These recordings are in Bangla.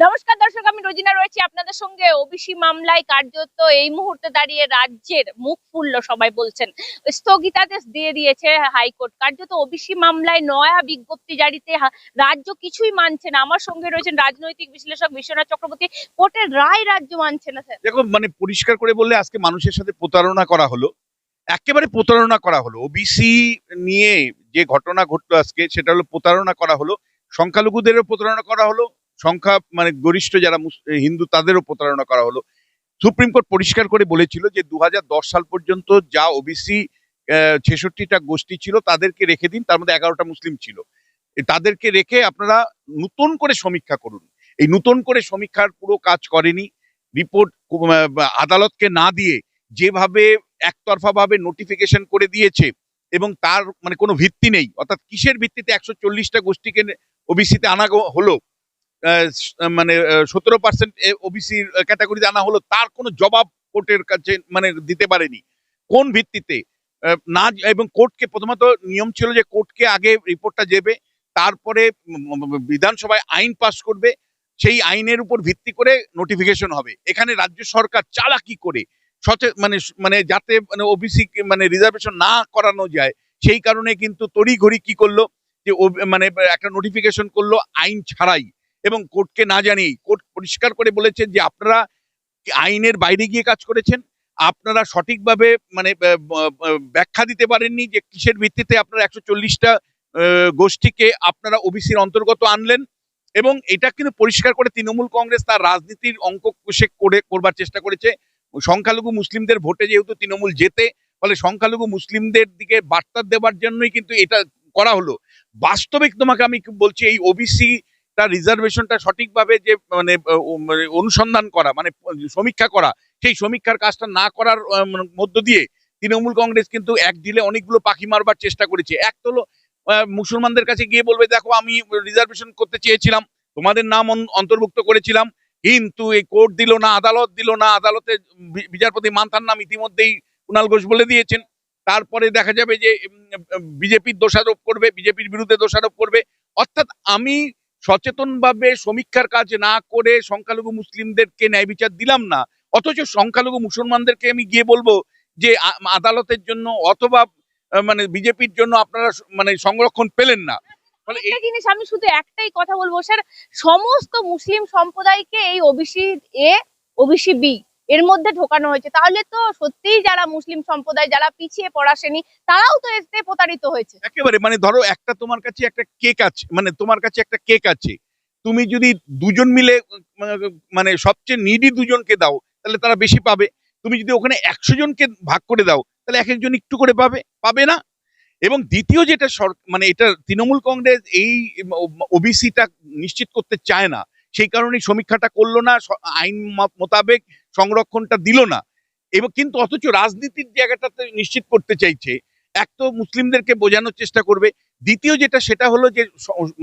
নমস্কার দর্শক, আমি রোজিনা রয়েছি আপনাদের সঙ্গে। ওবিসি মামলায় কার্যত এই মুহূর্তে দাঁড়িয়ে রাজ্যের মুখ ফুলল, সবাই বলছেন। স্থগিতাদেশ দিয়ে দিয়েছে হাইকোর্ট। কার্যত ওবিসি মামলায় নয়া বিজ্ঞপ্তি জারিতে রাজ্য কিছুই মানছে না। আমার সঙ্গে রয়েছেন রাজনৈতিক বিশ্লেষক বিশ্বনাথ চক্রবর্তী। কোর্টের রায় রাজ্য মানছে না, স্যার। দেখো মানে পরিষ্কার করে বললে আজকে মানুষের সাথে প্রতারণা করা হলো। একেবারে প্রতারণা করা হলো। ওবিসি নিয়ে যে ঘটনা ঘটলো আজকে, সেটা হলো প্রতারণা করা হলো। সংখ্যালঘুদেরও প্রতারণা করা হলো। সংখ্যা মানে গরিষ্ঠ যারা হিন্দু তাদেরও প্রতারণা করা হলো। সুপ্রিম কোর্ট পরিষ্কার করে বলেছিল যে দু হাজার দশ সাল পর্যন্ত যা ওবিসি ছেষট্টিটা গোষ্ঠী ছিল, তাদেরকে রেখে দিন, তার মধ্যে এগারোটা মুসলিম ছিল। তাদেরকে রেখে আপনারা নতুন করে সমীক্ষা করুন। এই নতুন করে সমীক্ষার পুরো কাজ করেনি। রিপোর্ট আদালতকে না দিয়ে যেভাবে একতরফা ভাবে নোটিফিকেশন করে দিয়েছে এবং তার মানে কোনো ভিত্তি নেই, অর্থাৎ কিসের ভিত্তিতে একশো চল্লিশটা গোষ্ঠীকে ওবিসিতে আনা, হলো মানে সতেরো পার্সেন্ট ওবিসি ক্যাটাগরিতে আনা হলো, তার কোনো জবাব কোর্টের কাছে মানে দিতে পারেনি। কোন ভিত্তিতে? না, এবং কোর্টকে প্রথমত নিয়ম ছিল যে কোর্টকে আগে রিপোর্টটা দেবে, তারপরে বিধানসভায় আইন পাস করবে, সেই আইনের উপর ভিত্তি করে নোটিফিকেশন হবে। এখানে রাজ্য সরকার চালাকি করে, সচে মানে মানে যাতে মানে ওবিসি মানে রিজার্ভেশন না করানো যায়, সেই কারণে কিন্তু তড়িঘড়ি কি করল, যে মানে একটা নোটিফিকেশন করল, আইন ছাড়াই। এবং কোর্টকে না জানিয়েই, কোর্ট পরিষ্কার করে বলেছেন যে আপনারা আইনের বাইরে গিয়ে কাজ করেছেন। আপনারা সঠিকভাবে মানে ব্যাখ্যা দিতে পারেননি যে কিসের ভিত্তিতে আপনারা একশো চল্লিশটা গোষ্ঠীকে আপনারা ওবিসির অন্তর্গত আনলেন এবং এটা কিন্তু পরিষ্কার করে তৃণমূল কংগ্রেস তার রাজনীতির অঙ্ক কষে করে, করবার চেষ্টা করেছে। সংখ্যালঘু মুসলিমদের ভোটে যেহেতু তৃণমূল জেতে, ফলে সংখ্যালঘু মুসলিমদের দিকে বার্তা দেওয়ার জন্যই কিন্তু এটা করা হলো। বাস্তবিক তোমাকে আমি বলছি, এই ওবিসি তার রিজার্ভেশনটা সঠিকভাবে যে মানে মানে অনুসন্ধান করা মানে সমীক্ষা করা, সেই সমীক্ষার কাজটা না করার মানে মধ্য দিয়ে তৃণমূল কংগ্রেস কিন্তু এক দিলে অনেকগুলো পাখি মারবার চেষ্টা করেছে। এক তো মুসলমানদের কাছে গিয়ে বলবে, দেখো, আমি রিজার্ভেশন করতে চেয়েছিলাম, তোমাদের নাম অন্তর্ভুক্ত করেছিলাম, কিন্তু এই কোর্ট দিল না, আদালত দিল না, আদালতে বিচারপতি মান্থার নাম ইতিমধ্যেই কুণাল ঘোষ বলে দিয়েছেন। তারপরে দেখা যাবে যে বিজেপির দোষারোপ করবে, বিজেপির বিরুদ্ধে দোষারোপ করবে। অর্থাৎ আমি সচেতনভাবে সমীক্ষার কাজ না করে সংখ্যালঘু মুসলিমদেরকে ন্যায় বিচার দিলাম না অথচ সংখ্যালঘু মুসলমানদেরকে আমি গিয়ে বলব যে আদালতের জন্য অথবা মানে বিজেপির জন্য আপনারা মানে সংরক্ষণ পেলেন না। একটা জিনিস আমি শুধু একটাই কথা বলব স্যার সমস্ত মুসলিম সম্প্রদায়কে এই ওবিসি এ ওবিসি বি এর মধ্যে ঢোকানো হয়েছে। তাহলে তো সত্যিই যারা মুসলিম সম্প্রদায়, যারা পিছিয়ে পড়া তারাও তো এতে প্রতারিত হয়েছে। একেবারে মানে ধরো একটা তোমার কাছে একটা কেক আছে মানে তোমার কাছে একটা কেক আছে। তুমি যদি দুজন মিলে মানে সবচেয়ে নিডি দুজনকে দাও, তাহলে তারা বেশি পাবে। তুমি যদি ওখানে একশো জনকে ভাগ করে দাও, তাহলে এক একজন একটু করে পাবে পাবে না? এবং দ্বিতীয় যেটা মানে এটা তৃণমূল কংগ্রেস এই ওবিসিটা নিশ্চিত করতে চায় না। সেই কারণেই সমীক্ষাটা করল না আইন মোতাবেক সংরক্ষণটা দিল না। এবং কিন্তু অথচ রাজনীতির জায়গাটাতে নিশ্চিত করতে চাইছে। এক তো মুসলিমদেরকে বোঝানোর চেষ্টা করবে। দ্বিতীয় যেটা, সেটা হলো যে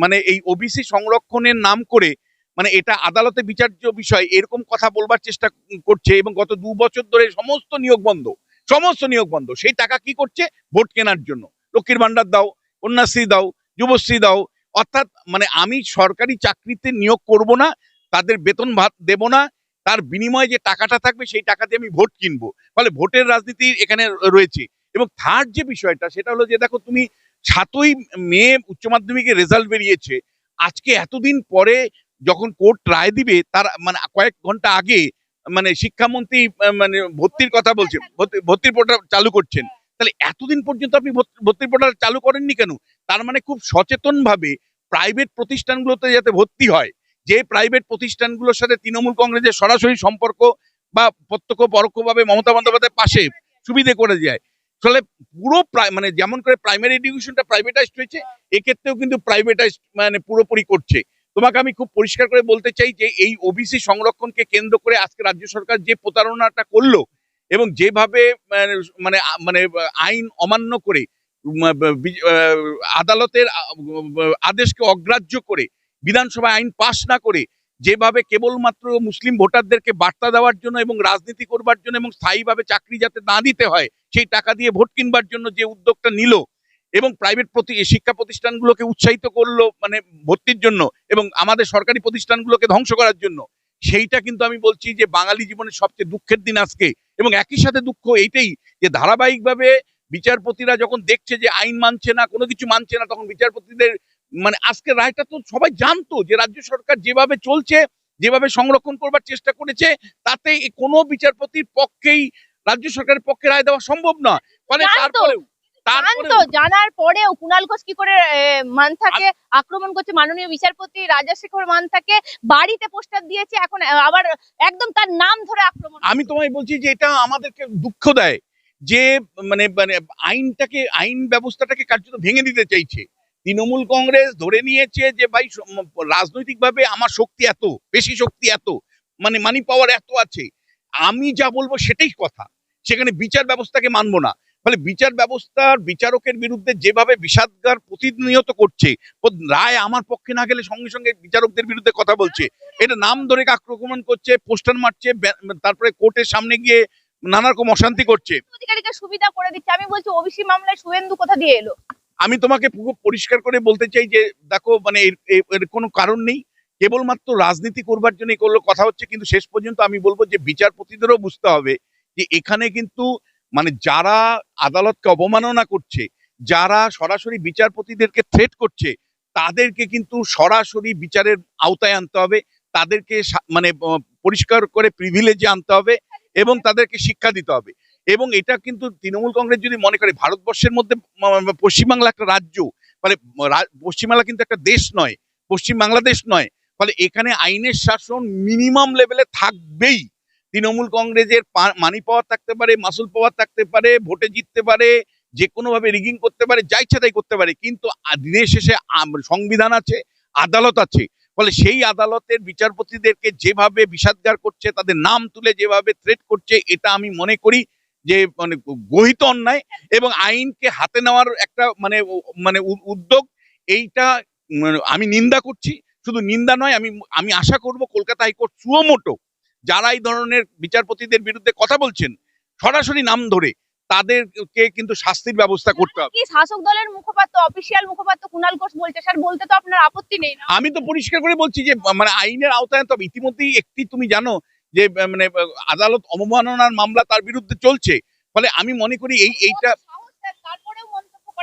মানে এই ওবিসি সংরক্ষণের নাম করে মানে এটা আদালতে বিচার্য বিষয়, এরকম কথা বলবার চেষ্টা করছে এবং গত দু বছর ধরে সমস্ত নিয়োগ বন্ধ, সমস্ত নিয়োগ বন্ধ। সেই টাকা কি করছে? ভোট কেনার জন্য। লক্ষ্মীর ভান্ডার দাও, কন্যাশ্রী দাও, যুবশ্রী দাও। অর্থাৎ মানে আমি সরকারি চাকরিতে নিয়োগ করব না, তাদের বেতন ভাত দেব না তার বিনিময়ে যে টাকাটা থাকবে, সেই টাকা দিয়ে আমি ভোট কিনবো। ফলে ভোটের রাজনীতি এখানে রয়েছে। এবং থার্ড যে বিষয়টা, সেটা হলো যে, দেখো তুমি সাতই মে উচ্চ মাধ্যমিকের রেজাল্ট বেরিয়েছে। আজকে এতদিন পরে যখন কোর্ট রায় দিবে, তার মানে কয়েক ঘণ্টা আগে মানে শিক্ষামন্ত্রী মানে ভর্তির কথা ভর্তি- ভর্তির পোর্টাল চালু করছেন। তাহলে এতদিন পর্যন্ত আপনি ভর্তি- ভর্তির পোর্টাল চালু করেননি কেন? তার মানে খুব সচেতন ভাবে প্রাইভেট প্রতিষ্ঠানগুলোতে যাতে ভর্তি হয় যে প্রাইভেট প্রতিষ্ঠানগুলোর সাথে তৃণমূল কংগ্রেসের সরাসরি সম্পর্ক বা প্রত্যক্ষ পরোক্ষভাবে মমতা বন্দ্যোপাধ্যায়ের পাশে সুবিধে করে যায় ফলে পুরো মানে যেমন করে প্রাইমারি এডুকেশনটা প্রাইভেটাইজড হয়েছে, এক্ষেত্রেও কিন্তু প্রাইভেটাইজ মানে পুরোপুরি করছে। তোমাকে আমি খুব পরিষ্কার করে বলতে চাই যে এই ওবিসি সংরক্ষণকে কেন্দ্র করে আজকে রাজ্য সরকার যে প্রতারণাটা করল এবং যেভাবে মানে মানে মানে আইন অমান্য করে আদালতের আদেশকে অগ্রাহ্য করে বিধানসভায় আইন পাশ না করে যেভাবে কেবলমাত্র মুসলিম ভোটারদেরকে বার্তা দেওয়ার জন্য এবং রাজনীতি করবার জন্য এবং স্থায়ীভাবে চাকরি যাতে না দিতে হয়, সেই টাকা দিয়ে ভোট কিনবার জন্য যে উদ্যোগটা নিল এবং প্রাইভেট প্রতি শিক্ষা প্রতিষ্ঠানগুলোকে উৎসাহিত করল মানে ভর্তির জন্য এবং আমাদের সরকারি প্রতিষ্ঠানগুলোকে ধ্বংস করার জন্য, সেইটা কিন্তু আমি বলছি যে বাঙালি জীবনের সবচেয়ে দুঃখের দিন আজকে এবং একই সাথে দুঃখ এইটাই যে ধারাবাহিকভাবে বিচারপতিরা যখন দেখছে যে আইন মানছে না, কোনো কিছু মানছে না, তখন বিচারপতিদের মানে আজকে রায়টা তো সবাই জানতো যে রাজ্য সরকার যেভাবে চলছে যেভাবে সংরক্ষণ করবার চেষ্টা করেছে তাতে কোনো বিচারপতির পক্ষেই রাজ্য সরকারের পক্ষে রায় দেওয়া সম্ভব না ফলে তারপরেও জানতো জানার পরেও কুণাল ঘোষ কি করে মান্থাকে আক্রমণ করছে মাননীয় বিচারপতি রাজাশেখর মান্থাকে বাড়িতে পোস্টার দিয়েছে এখন আবার একদম তার নাম ধরে আক্রমণ আমি তোমায় বলছি যে এটা আমাদেরকে দুঃখ দেয় যে মানে মানে আইনটাকে আইন ব্যবস্থাটাকে কার্যত ভেঙে দিতে চাইছে। তৃণমূল কংগ্রেস ধরে নিয়েছে যে, ভাই রাজনৈতিকভাবে আমার শক্তি এত, বেশি শক্তি এত মানে মানি পাওয়ার এত আছে। আমি যা বলব সেটাই কথা। সেখানে বিচার ব্যবস্থাকে মানবো না। ফলে বিচার ব্যবস্থার বিচারকের বিরুদ্ধে যেভাবে বিষাদগার প্রতিনিয়ত করছে রায় আমার পক্ষে না গেলে সঙ্গে সঙ্গে বিচারকদের বিরুদ্ধে কথা বলছে। এটা নাম ধরে আক্রমণ করছে, পোস্টার মারছে তারপরে কোর্টের সামনে গিয়ে নানা রকম অশান্তি করছে। সুবিধা করে দিচ্ছে। আমি বলছি, ওবিসি মামলায় শুভেন্দু কোথা দিয়ে এলো? আমি তোমাকে পুরো পরিষ্কার করে বলতে চাই যে, দেখো মানে এর কোনো কারণ নেই। কেবলমাত্র রাজনীতি করবার জন্য করল, কথা হচ্ছে কিন্তু শেষ পর্যন্ত আমি বলব যে, বিচারপতিদেরও বুঝতে হবে যে, এখানে কিন্তু মানে যারা আদালতকে অবমাননা করছে, যারা সরাসরি বিচারপতিদেরকে থ্রেট করছে, তাদেরকে কিন্তু সরাসরি বিচারের আওতায় আনতে হবে। তাদেরকে মানে পরিষ্কার করে প্রিভিলেজে আনতে হবে এবং তাদেরকে শিক্ষা দিতে হবে। এবং এটা কিন্তু তৃণমূল কংগ্রেস যদি মনে করে, ভারতবর্ষের মধ্যে পশ্চিমবাংলা একটা রাজ্য, ফলে পশ্চিমবাংলা কিন্তু একটা দেশ নয়, পশ্চিম বাংলাদেশ নয়, ফলে এখানে আইনের শাসন মিনিমাম লেভেলে থাকবেই। তৃণমূল কংগ্রেসের মানি পাওয়ার থাকতে পারে মাসুল পাওয়ার থাকতে পারে, ভোটে জিততে পারে যে কোনোভাবে রিগিং করতে পারে যা ইচ্ছা তাই করতে পারে, কিন্তু দিনের শেষে সংবিধান আছে, আদালত আছে, ফলে সেই আদালতের বিচারপতিদেরকে যেভাবে বিষাদগার করছে, তাদের নাম তুলে যেভাবে থ্রেট করছে, এটা আমি মনে করি যে মানে গহিত অন্যায় এবং আইনকে হাতে নেওয়ার একটা মানে মানে উদ্যোগ এইটা আমি নিন্দা করছি। শুধু নিন্দা নয় আমি আমি আশা করব কলকাতা হাইকোর্ট সুমোটো যারা এই ধরনের বিচারপতিদের বিরুদ্ধে কথা বলছেন সরাসরি নাম ধরে তাদেরকে কিন্তু শাস্তির ব্যবস্থা করতে হবে শাসক দলের মুখপাত্র অফিসিয়াল মুখপাত্র কুণাল ঘোষ বলছে? স্যার বলতে তো আপনার আপত্তি নেই আমি তো পরিষ্কার করে বলছি যে মানে আইনের আওতায় তবে ইতিমধ্যেই একটি তুমি জানো যে মানে আদালত অবমাননার মামলা তার বিরুদ্ধে চলছে। ফলে আমি মনে করি এই এইটা।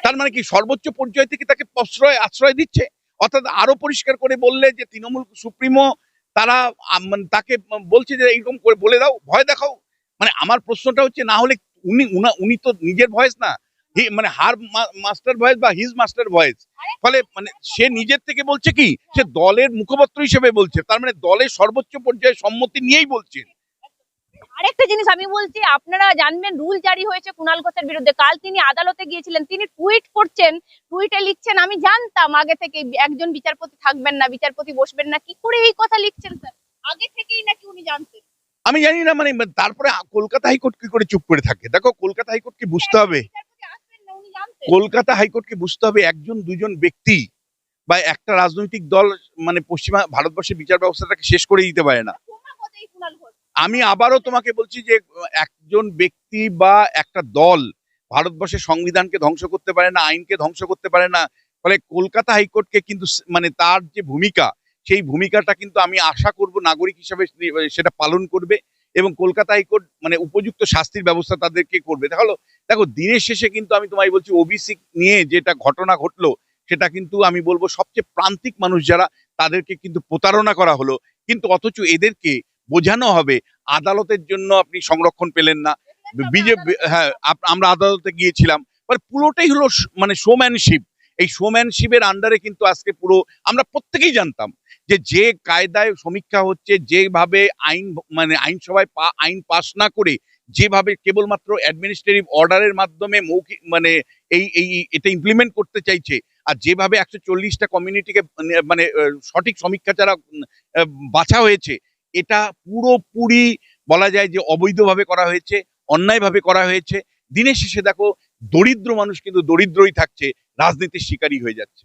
তার মানে কি সর্বোচ্চ পর্যায় থেকে তাকে প্রশ্রয় আশ্রয় দিচ্ছে? অর্থাৎ আরও পরিষ্কার করে বললে যে তৃণমূল সুপ্রিমো তারা মানে তাকে বলছে যে এইরকম করে বলে দাও ভয় দেখাও। মানে আমার প্রশ্নটা হচ্ছে না হলে উনি উনা- উনি তো নিজের ভয়েস না মানে হার মাস্টার ভয়েস বা হিজ মাস্টার ভয়েস। ফলে মানে সে নিজের থেকে বলছে কি সে দলের মুখপাত্র হিসেবে বলছে তার মানে দলের সর্বোচ্চ পর্যায়ে সম্মতি নিয়েই বলছে। আরেকটা জিনিস আমি বলছি আপনারা জানবেন রুল জারি হয়েছে কুণাল ঘোষের বিরুদ্ধে। কাল তিনি আদালতে গিয়েছিলেন তিনি টুইট করছেন টুইটে লিখছেন আমি জানতাম আগে থেকে একজন বিচারপতি থাকবেন না বিচারপতি বসবেন না কি করে এই কথা লিখছেন স্যার? আগে থেকেই নাকি উনি জানতেন? আমি জানি না মানে তারপরে কলকাতা হাইকোর্ট কি করে চুপ করে থাকে? দেখো কলকাতা হাইকোর্টকে বুঝতে হবে বিচারপতি আসবেন না উনি জানতেন কলকাতা হাইকোর্টকে বুঝতে হবে একজন দুজন ব্যক্তি বা একটা রাজনৈতিক দল মানে পশ্চিমা ভারতবর্ষের বিচার ব্যবস্থাটাকে শেষ করে দিতে পারে না। আমি আবারও তোমাকে বলছি যে একজন ব্যক্তি বা একটা দল ভারতবর্ষের সংবিধানকে ধ্বংস করতে পারে না আইনকে ধ্বংস করতে পারে না ফলে কলকাতা হাইকোর্টকে কিন্তু মানে তার যে ভূমিকা সেই ভূমিকাটা কিন্তু আমি আশা করব নাগরিক হিসাবে সেটা পালন করবে। এবং কলকাতা হাইকোর্ট মানে উপযুক্ত শাস্তির ব্যবস্থা তাদেরকে করবে। তাহলে দেখো দিনের শেষে কিন্তু আমি তোমায় বলছি ওবিসি নিয়ে যেটা ঘটনা ঘটলো সেটা কিন্তু আমি বলব সবচেয়ে প্রান্তিক মানুষ যারা তাদেরকে কিন্তু প্রতারণা করা হলো। কিন্তু অথচ এদেরকে বোঝানো হবে আদালতের জন্য আপনি সংরক্ষণ পেলেন না। বিজেপি হ্যাঁ আমরা আদালতে গিয়েছিলাম। মানে পুরোটাই হলো মানে শোম্যানশিপ এই শোম্যানশিপের আন্ডারে কিন্তু আজকে পুরো আমরা প্রত্যেকেই জানতাম। যে যে কায়দায় সমীক্ষা হচ্ছে যেভাবে আইন মানে আইনসভায় পা- আইন পাস না করে যেভাবে কেবলমাত্র অ্যাডমিনিস্ট্রেটিভ অর্ডারের মাধ্যমে মৌখিক মানে এই এই এটা ইমপ্লিমেন্ট করতে চাইছে আর যেভাবে একশো চল্লিশটা কমিউনিটিকে মানে আহ, সঠিক সমীক্ষা ছাড়া বাছা হয়েছে এটা পুরোপুরি বলা যায় যে অবৈধভাবে করা হয়েছে অন্যায়ভাবে করা হয়েছে। দিনের শেষে দেখো দরিদ্র মানুষ কিন্তু দরিদ্রই থাকছে রাজনীতির শিকারই হয়ে যাচ্ছে।